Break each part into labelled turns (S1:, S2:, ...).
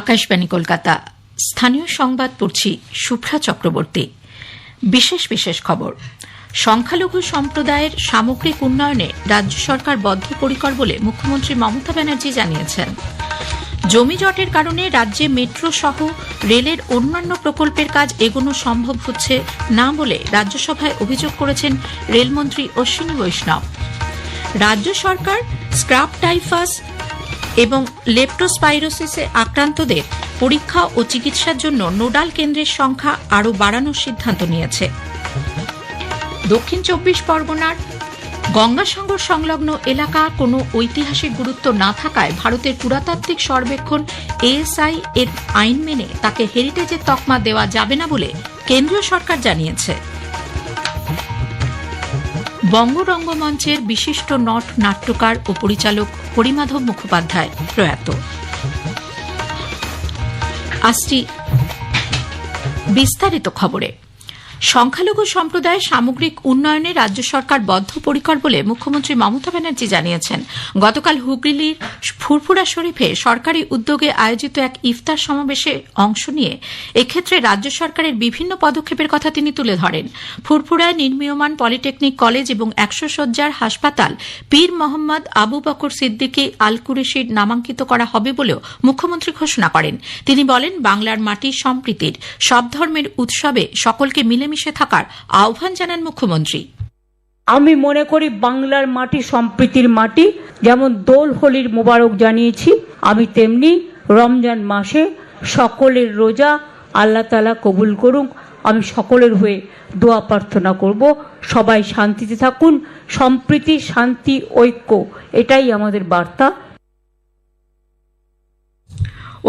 S1: আকাশবাণী কলকাতা। স্থানীয় সংবাদ পড়ছি শুভ্রা চক্রবর্তী। বিশেষ বিশেষ খবর। সংখ্যালঘু সম্প্রদায়ের সামগ্রিক উন্নয়নে রাজ্য সরকার বদ্ধপরিকর বলে মুখ্যমন্ত্রী মমতা ব্যানার্জি জানিয়েছেন। জমি জটের কারণে রাজ্যে মেট্রো সহ রেলের অন্যান্য প্রকল্পের কাজ এগোনো সম্ভব হচ্ছে না বলে রাজ্যসভায় অভিযোগ করেছেন রেলমন্ত্রী অশ্বিনী বৈষ্ণব। রাজ্য সরকার স্ক্রাব টাইফাস এবং লেপ্টোস্পাইরোসিসে আক্রান্তদের পরীক্ষা ও চিকিৎসার জন্য নোডাল কেন্দ্রের সংখ্যা আরও বাড়ানোর সিদ্ধান্ত নিয়েছে। দক্ষিণ চব্বিশ পরগনার গঙ্গাসাগর সংলগ্ন এলাকা কোনো ঐতিহাসিক গুরুত্ব না থাকায় ভারতের পুরাতাত্ত্বিক সর্বেক্ষণ এএসআই এর আইন মেনে তাকে হেরিটেজের তকমা দেওয়া যাবে না বলে কেন্দ্রীয় সরকার জানিয়েছে। বঙ্গরঙ্গমঞ্চের বিশিষ্ট নট নাট্যকার ও পরিচালক পরিমাধব মুখোপাধ্যায় প্রয়াত। বিস্তারিত খবরে। সংখ্যালঘু সম্প্রদায়ের সামগ্রিক উন্নয়নে রাজ্য সরকার বদ্ধপরিকর বলে মুখ্যমন্ত্রী মমতা ব্যানার্জি জানিয়েছেন। গতকাল হুগলির ফুরফুরা শরীফে সরকারি উদ্যোগে আয়োজিত এক ইফতার সমাবেশে অংশ নিয়ে এক্ষেত্রে রাজ্য সরকারের বিভিন্ন পদক্ষেপের কথা তিনি তুলে ধরেন। ফুরফুরায় নির্মীয়মান পলিটেকনিক কলেজ এবং একশো শয্যার হাসপাতাল পীর মোহাম্মদ আবু বকর সিদ্দিকী আল কুরেশির নামাঙ্কিত করা হবে বলেও মুখ্যমন্ত্রী ঘোষণা করেন। তিনি বলেন, বাংলার মাটি সম্প্রীতির, সব ধর্মের উৎসবে সকলকে মিলেমিশে থাকার আহ্বান জানান মুখ্যমন্ত্রী।
S2: আমি মনে করি বাংলার মাটি সম্প্রীতির মাটি, যেমন দোল, হোলির মোবারক জানিয়েছি, আমি তেমনি রমজান মাসে সকলের রোজা আল্লাহ তালা কবুল করুক। আমি সকলের হয়ে দোয়া প্রার্থনা করব, সবাই শান্তিতে থাকুন, সম্প্রীতি, শান্তি, ঐক্য, এটাই আমাদের বার্তা।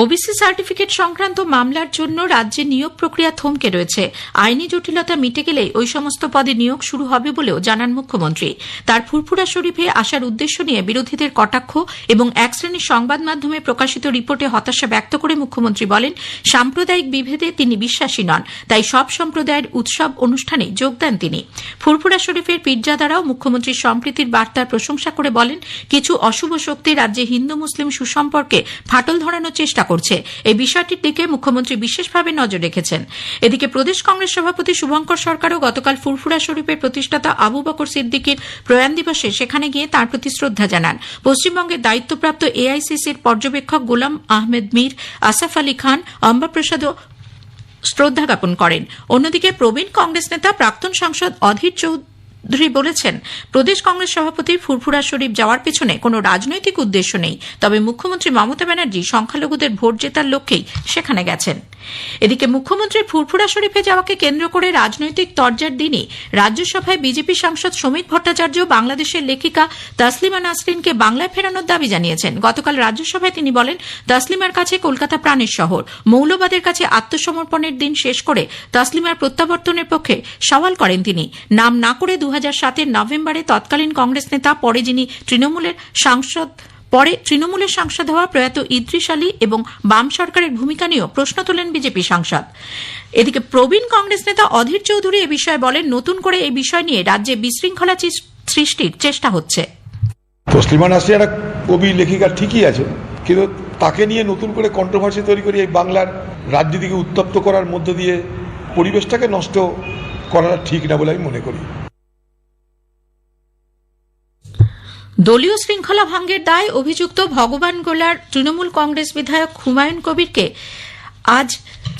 S1: ওবিসি সার্টিফিকেট সংক্রান্ত মামলার জন্য রাজ্যে নিয়োগ প্রক্রিয়া থমকে রয়েছে। আইনি জটিলতা মিটে গেলেই ওই সমস্ত পদে নিয়োগ শুরু হবে বলেও জানান মুখ্যমন্ত্রী। তার ফুরফুরা শরীফে আসার উদ্দেশ্য নিয়ে বিরোধীদের কটাক্ষ এবং এক শ্রেণির সংবাদ মাধ্যমে প্রকাশিত রিপোর্টে হতাশা ব্যক্ত করে মুখ্যমন্ত্রী বলেন, সাম্প্রদায়িক বিভেদে তিনি বিশ্বাসী নন, তাই সব সম্প্রদায়ের উৎসব অনুষ্ঠানে যোগ দেন তিনি। ফুরফুরা শরীফের পীরজাদারাও মুখ্যমন্ত্রীর সম্প্রীতির বার্তার প্রশংসা করে বলেন, কিছু অশুভ শক্তি রাজ্যে হিন্দু মুসলিম সুসম্পর্কে ফাটল ধরানোর চেষ্টা করছে। এই বিষয়টির দিকে মুখ্যমন্ত্রী বিশেষভাবে নজর রেখেছেন। এদিকে প্রদেশ কংগ্রেস সভাপতি শুভঙ্কর সরকারও গতকাল ফুরফুরা শরীফের প্রতিষ্ঠাতা আবু বকর সিদ্দিকীর প্রয়াণ দিবসে সেখানে গিয়ে তার প্রতি শ্রদ্ধা জানান। পশ্চিমবঙ্গের দায়িত্বপ্রাপ্ত এআইসিসির পর্যবেক্ষক গোলাম আহমেদ মীর, আসাফ আলী খান অম্বাপ্রসাদও শ্রদ্ধা জ্ঞাপন করেন। অন্যদিকে প্রবীণ কংগ্রেস নেতা প্রাক্তন সাংসদ অধীর চৌধুরী বলেছেন, প্রদেশ কংগ্রেস সভাপতি ফুরফুরা শরীফ যাওয়ার পেছনে কোনো রাজনৈতিক উদ্দেশ্য নেই, তবে মুখ্যমন্ত্রী মমতা ব্যানার্জি সংখ্যালঘুদের ভোট জেতার লক্ষ্যেই সেখানে গেছেন। এদিকে মুখ্যমন্ত্রী ফুরফুরা শরীফে যাওয়াকে কেন্দ্র করে রাজনৈতিক তর্জার দিনই রাজ্যসভায় বিজেপি সাংসদ শ্রমিক ভট্টাচার্য বাংলাদেশের লেখিকা তাসলিমা নাসরিনকে বাংলায় ফেরানোর দাবি জানিয়েছেন। গতকাল রাজ্যসভায় তিনি বলেন, তাসলিমার কাছে কলকাতা প্রাণের শহর, মৌলবাদের কাছে আত্মসমর্পণের দিন শেষ করে তাসলিমার প্রত্যাবর্তনের পক্ষে সওয়াল করেন তিনি। নাম না করে দু সাতের নভেম্বরে তৎকালীন কংগ্রেস নেতা, পরে যিনি তৃণমূলের সাংসদ, পরে তৃণমূলের সাংসদ হওয়া প্রয়াত ইদ্রিস আলী এবং বাম সরকারের ভূমিকা নিয়েও প্রশ্ন তোলেন বিজেপি সাংসদ। এদিকে প্রবীণ কংগ্রেস নেতা অধীর চৌধুরী এ বিষয়ে বলেন, নতুন করে এই বিষয় নিয়ে রাজ্যে বিশৃঙ্খলা সৃষ্টির চেষ্টা হচ্ছে।
S3: তসলিমা নাসরিন কবি, লেখিকা ঠিকই আছে, কিন্তু তাকে নিয়ে নতুন করে কন্ট্রোভার্সি তৈরি করে এই বাংলার রাজনীতিকে উত্তপ্ত করার মধ্য দিয়ে পরিবেশটাকে নষ্ট করাটা ঠিক না বলে আমি মনে করি।
S1: দলীয় শৃঙ্খলা ভঙ্গের দায় অভিযুক্ত ভগবান গোলার তৃণমূল কংগ্রেস বিধায়ক হুমায়ুন কবিরকে আজ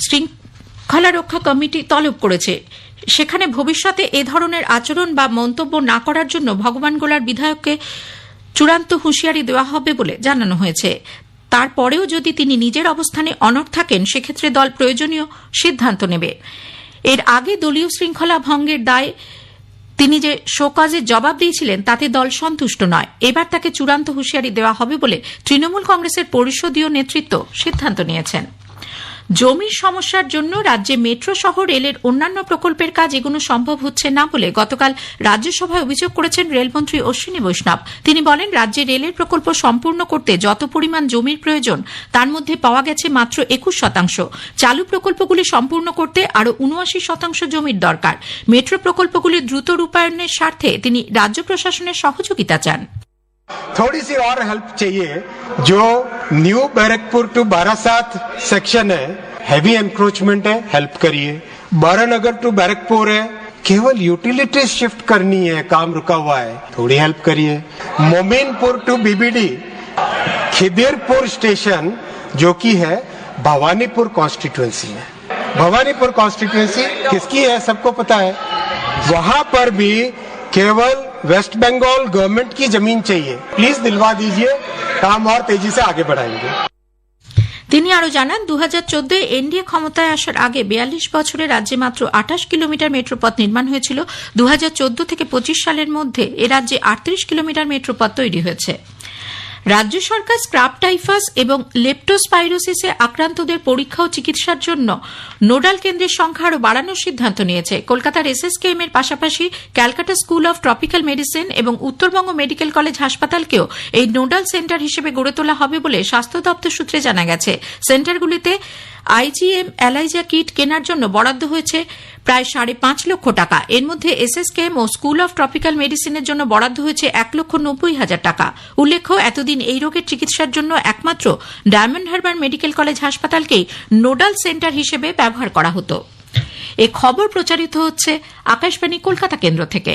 S1: শৃঙ্খলা রক্ষা কমিটি তলব করেছে। সেখানে ভবিষ্যতে এ ধরনের আচরণ বা মন্তব্য না করার জন্য ভগবান গোলার বিধায়ককে চূড়ান্ত হুঁশিয়ারি দেওয়া হবে বলে জানানো হয়েছে। তারপরেও যদি তিনি নিজের অবস্থানে অনড় থাকেন, সেক্ষেত্রে দল প্রয়োজনীয় সিদ্ধান্ত নেবে। এর আগে দলীয় শৃঙ্খলা ভঙ্গের দায় তিনি যে শোকাজের জবাব দিয়েছিলেন, তাতে দল সন্তুষ্ট নয়। এবার তাকে চূড়ান্ত হুঁশিয়ারি দেওয়া হবে বলে তৃণমূল কংগ্রেসের পরিষদীয় নেতৃত্ব সিদ্ধান্ত নিয়েছেন। জমির সমস্যার জন্য রাজ্যে মেট্রো সহ রেলের অন্যান্য প্রকল্পের কাজ এগুলো সম্ভব হচ্ছে না বলে গতকাল রাজ্যসভায় অভিযোগ করেছেন রেলমন্ত্রী অশ্বিনী বৈষ্ণব তিনি বলেন রাজ্যে রেলের প্রকল্প সম্পূর্ণ করতে যত পরিমাণ জমির প্রয়োজন তার মধ্যে পাওয়া গেছে মাত্র একুশ শতাংশ চালু প্রকল্পগুলি সম্পূর্ণ করতে আরও উনআশি শতাংশ জমির দরকার মেট্রো প্রকল্পগুলি দ্রুত রূপায়ণের স্বার্থে তিনি রাজ্য প্রশাসনের সহযোগিতা চান
S4: थोड़ी सी और हेल्प चाहिए जो new Barrackpore to Barasat section है। हैवी एंक्रोचमेंट है। हेल्प करिए। बारानगर टू बैरकपुर है। केवल यूटिलिटीज शिफ्ट करनी है। काम रुका हुआ है। थोड़ी हेल्प करिए। Mominpur to BBD Khidirpur station जो कि है, भवानीपुर कॉन्स्टिट्युएंसी में भवानीपुर कॉन्स्टिट्युएंसी किसकी है? सबको पता है। वहाँ पर भी केवल वेस्ट बंगाल गवर्नमेंट की ज़मीन चाहिए। प्लीज़ दिलवा दीजिए। काम और तेजी से आगे बढ़ाएंगे
S1: তিনি আরো জানান দু হাজার চোদ্দে এনডিএ ক্ষমতায় আসার আগে বিয়াল্লিশ বছরে রাজ্যে মাত্র আঠাশ কিলোমিটার মেট্রোপথ নির্মাণ হয়েছিল দু হাজার চোদ্দ থেকে পঁচিশ সালের মধ্যে এ রাজ্যে আটত্রিশ কিলোমিটার মেট্রোপথ তৈরি হয়েছে রাজ্য সরকার স্ক্রাব টাইফাস এবং লেপ্টোস্পাইরোসিসে আক্রান্তদের পরীক্ষা ও চিকিৎসার জন্য নোডাল কেন্দ্রের সংখ্যা আরও বাড়ানোর সিদ্ধান্ত নিয়েছে। কলকাতার এসএসকেএম এর পাশাপাশি Calcutta school of tropical medicine এবং উত্তরবঙ্গ মেডিকেল কলেজ হাসপাতালকেও এই নোডাল সেন্টার হিসেবে গড়ে তোলা হবে বলে স্বাস্থ্য দপ্তর সূত্রে জানা গেছে। সেন্টারগুলিতে আইজিএম অ্যালাইজা কিট কেনার জন্য বরাদ্দ হয়েছে প্রায় সাড়ে পাঁচ লক্ষ টাকা। এর মধ্যে এসএসকেএম ও স্কুল অফ ট্রপিক্যাল মেডিসিনের জন্য বরাদ্দ হয়েছে এক লক্ষ নব্বই হাজার টাকা। উল্লেখ্য, এতদিন এই রোগের চিকিৎসার জন্য একমাত্র ডায়মন্ড হারবার মেডিকেল কলেজ হাসপাতালকেই নোডাল সেন্টার হিসেবে ব্যবহার করা হতো। এ খবর প্রচারিত হচ্ছে আকাশবাণী কলকাতা কেন্দ্র থেকে।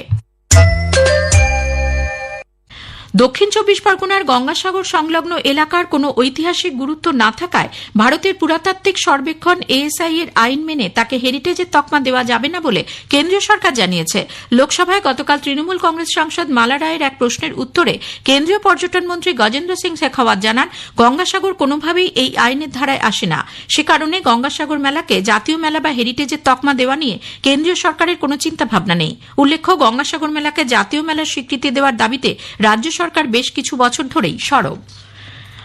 S1: দক্ষিণ চব্বিশ পরগনার গঙ্গাসাগর সংলগ্ন এলাকার কোনো ঐতিহাসিক গুরুত্ব না থাকায় ভারতের পুরাতাত্ত্বিক সর্বেক্ষণ এএসআই এর আইন মেনে তাকে হেরিটেজের তকমা দেওয়া যাবে না বলে কেন্দ্রীয় সরকার জানিয়েছে। লোকসভায় গতকাল তৃণমূল কংগ্রেস সাংসদ মালা রায়ের এক প্রশ্নের উত্তরে কেন্দ্রীয় পর্যটন মন্ত্রী গজেন্দ্র সিং শেখাওয়াত জানান, গঙ্গাসাগর কোনোভাবেই এই আইনের ধারায় আসে না। সে কারণে গঙ্গাসাগর মেলাকে জাতীয় মেলা বা হেরিটেজের তকমা দেওয়া নিয়ে কেন্দ্রীয় সরকারের কোনো চিন্তাভাবনা নেই। উল্লেখ্য, গঙ্গাসাগর মেলাকে জাতীয় মেলার স্বীকৃতি দেওয়ার দাবিতে রাজ্য সরকার বেশ কিছু বছর ধরেই সরব।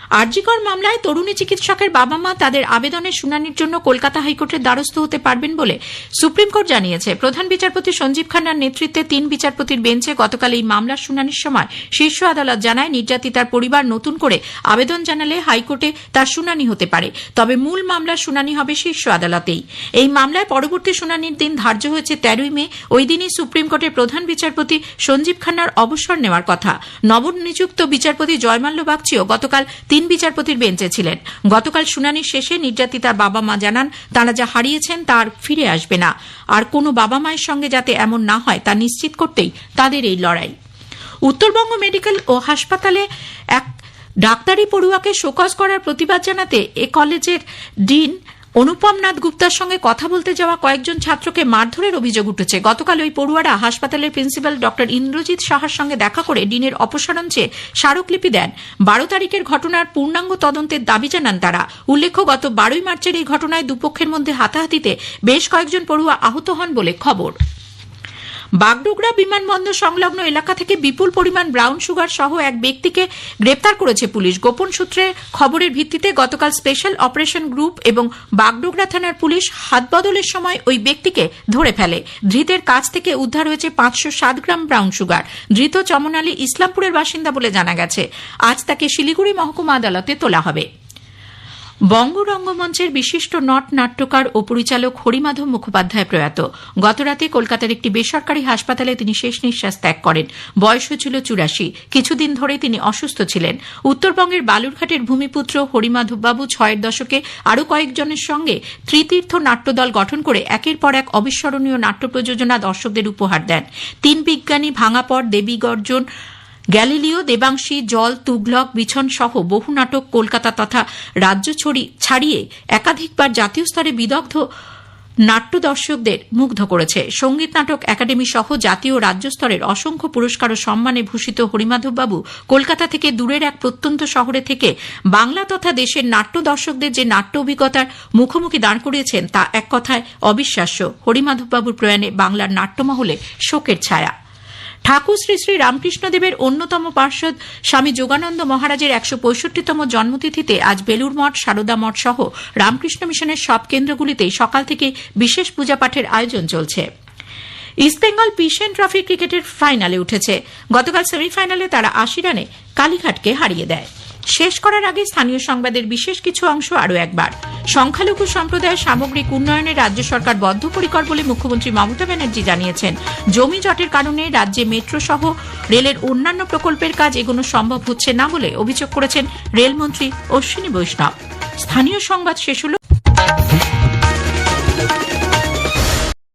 S1: আরজিকর মামলায় তরুণী চিকিৎসকের বাবা মা তাদের আবেদনের শুনানির জন্য কলকাতা হাইকোর্টের দ্বারস্থ হতে পারবেন বলে সুপ্রিম কোর্ট জানিয়েছে। প্রধান বিচারপতি সঞ্জীব খান্নার নেতৃত্বে তিন বিচারপতির বেঞ্চে গতকাল এই মামলার শুনানির সময় শীর্ষ আদালত জানায়, নির্যাতিতার পরিবার নতুন করে আবেদন জানালে হাইকোর্টে তার শুনানি হতে পারে। তবে মূল মামলার শুনানি হবে শীর্ষ আদালতেই। এই মামলায় পরবর্তী শুনানির দিন ধার্য হয়েছে তেরোই মে। ওই দিনই সুপ্রিম কোর্টের প্রধান বিচারপতি সঞ্জীব খান্নার অবসর নেওয়ার কথা। নবনিযুক্ত বিচারপতি জয়মাল্য বাগচিও গতকাল তিন বিচারপতির বেঞ্চে ছিলেন। গতকাল শুনানি শেষে নির্যাতিতার বাবা মা জানান, তারা যা হারিয়েছেন তার ফিরে আসবে না। আর কোনো বাবা মায়ের সঙ্গে যাতে এমন না হয়, তা নিশ্চিত করতেই তাদের এই লড়াই। উত্তরবঙ্গ মেডিকেল ও হাসপাতালে এক ডাক্তারি পড়ুয়াকে শোকজ করার প্রতিবাদ জানাতে এ কলেজের ডিন অনুপম নাথ গুপ্তার সঙ্গে কথা বলতে যাওয়া কয়েকজন ছাত্রকে মারধরের অভিযোগ উঠেছে। গতকাল ওই পড়ুয়ারা হাসপাতালের প্রিন্সিপাল ডক্টর ইন্দ্রজিৎ সাহার সঙ্গে দেখা করে ডিনের অপসারণ চেয়ে স্মারকলিপি দেন। বারো তারিখের ঘটনার পূর্ণাঙ্গ তদন্তের দাবি জানান তারা। উল্লেখ্য, গত বারোই মার্চের এই ঘটনায় দুপক্ষের মধ্যে হাতাহাতিতে বেশ কয়েকজন পড়ুয়া আহত হন বলে খবর। বাগডোগরা বিমানবন্দর সংলগ্ন এলাকা থেকে বিপুল পরিমাণ ব্রাউন সুগার সহ এক ব্যক্তিকে গ্রেপ্তার করেছে পুলিশ। গোপন সূত্রে খবরের ভিত্তিতে গতকাল স্পেশাল অপারেশন গ্রুপ এবং বাগডোগরা থানার পুলিশ হাতবদলের সময় ওই ব্যক্তিকে ধরে ফেলে। ধৃতের কাছ থেকে উদ্ধার হয়েছে পাঁচশো সাত গ্রাম ব্রাউন সুগার। ধৃত চমন আলী ইসলামপুরের বাসিন্দা বলে জানা গেছে। আজ তাকে শিলিগুড়ি মহকুমা আদালতে তোলা হবে। বঙ্গ রঙ্গমঞ্চের বিশিষ্ট নট নাট্যকার ও পরিচালক হরিমাধব মুখোপাধ্যায় প্রয়াত। গতরাতে কলকাতার একটি বেসরকারি হাসপাতালে তিনি শেষ নিঃশ্বাস ত্যাগ করেন। বয়স হয়েছিল চুরাশি। কিছুদিন ধরে তিনি অসুস্থ ছিলেন। উত্তরবঙ্গের বালুরঘাটের ভূমিপুত্র হরিমাধববাবু ছয়ের দশকে আরও কয়েকজনের সঙ্গে ত্রিতীর্থ নাট্যদল গঠন করে একের পর এক অবিস্মরণীয় নাট্য প্রযোজনা দর্শকদের উপহার দেন। তিন বিজ্ঞানী ভাঙাপর দেবী গর্জন গ্যালিলিও, দেবাংশী, জল তুগলক বিছন সহ বহু নাটক কলকাতা তথা রাজ্য ছাড়িয়ে একাধিকবার জাতীয় স্তরে বিদগ্ধ নাট্য দর্শকদের মুগ্ধ করেছে। সংগীত নাটক একাডেমি সহ জাতীয় রাজ্য স্তরের অসংখ্য পুরস্কার ও সম্মানে ভূষিত হরিমাধববাবু কলকাতা থেকে দূরের এক প্রত্যন্ত শহরে থেকে বাংলা তথা দেশের নাট্য দর্শকদের যে নাট্য অভিজ্ঞতার মুখোমুখি দাঁড় করিয়েছেন, তা এক কথায় অবিশ্বাস্য। হরিমাধববাবুর প্রয়াণে বাংলার নাট্যমহলে শোকের ছায়া। ঠাকুর শ্রী শ্রী রামকৃষ্ণদেবের অন্যতম পার্ষদ স্বামী যোগানন্দ মহারাজের একশো পঁয়ষট্টিতম জন্মতিথিতে আজ বেলুর মঠ, সারদা মঠ সহ রামকৃষ্ণ মিশনের সব কেন্দ্রগুলিতে সকাল থেকে বিশেষ পূজাপাঠের আয়োজন চলছে। ইস্টবেঙ্গল পিসেন ট্রফি ক্রিকেটের ফাইনালে উঠেছে। গতকাল সেমিফাইনালে তারা আশি রানে কালীঘাটকে হারিয়ে দেয়। শেষ করার আগে স্থানীয় সংবাদের বিশেষ কিছু অংশ আরও একবার। সংখ্যালঘু সম্প্রদায়ের সামগ্রিক উন্নয়নে রাজ্য সরকার বদ্ধপরিকর বলে মুখ্যমন্ত্রী মমতা ব্যানার্জি জানিয়েছেন। জমি জটের কারণে রাজ্যে মেট্রো সহ রেলের অন্যান্য প্রকল্পের কাজ এগোনো সম্ভব হচ্ছে না বলে অভিযোগ করেছেন রেলমন্ত্রী অশ্বিনী বৈষ্ণব। স্থানীয় সংবাদ শেষ হল।